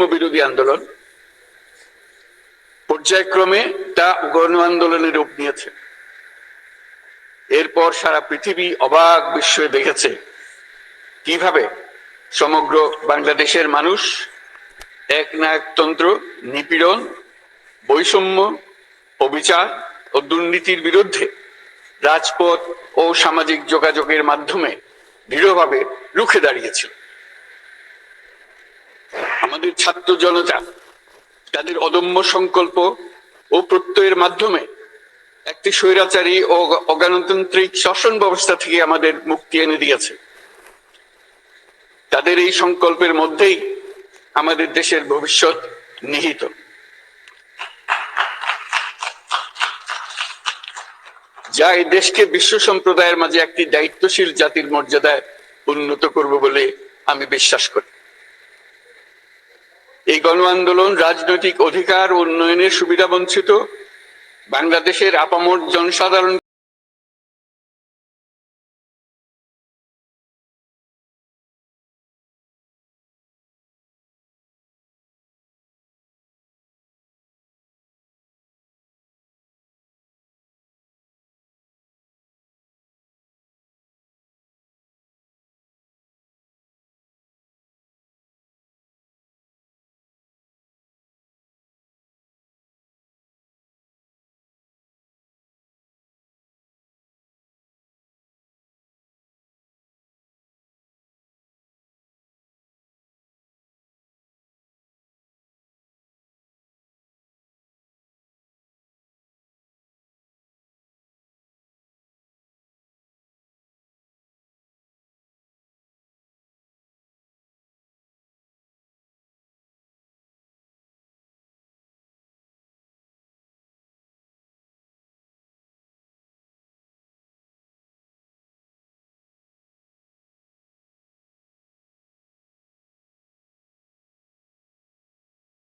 বৈষম্য বিরোধী আন্দোলন পর্যায়ক্রমে তা গণ আন্দোলনের রূপ নিয়েছে। এরপর সারা পৃথিবী অবাক বিস্ময়ে দেখেছে কীভাবে সমগ্র বাংলাদেশের মানুষ এক একনায়কতন্ত্র, নিপীড়ন, বৈষম্য, অবিচার ও দুর্নীতির বিরুদ্ধে রাজপথ ও সামাজিক যোগাযোগের মাধ্যমে দৃঢ়ভাবে রুখে দাঁড়িয়েছিল। আমাদের ছাত্র জনতা, তাদের অদম্য সংকল্প ও প্রত্যয়ের মাধ্যমে একটি স্বৈরাচারী ও অগণতান্ত্রিক শাসন ব্যবস্থা থেকে আমাদের মুক্তি এনে দিয়েছে। তাদের এই সংকল্পের মধ্যেই আমাদের দেশের ভবিষ্যৎ নিহিত। যা এই দেশকে বিশ্ব সম্প্রদায়ের মাঝে একটি দায়িত্বশীল জাতির মর্যাদায় উন্নত করবে বলে আমি বিশ্বাস করি। এই গণ আন্দোলন রাজনৈতিক অধিকার উন্নয়নের সুবিধা বঞ্চিত। বাংলাদেশের আপামর জনসাধারণ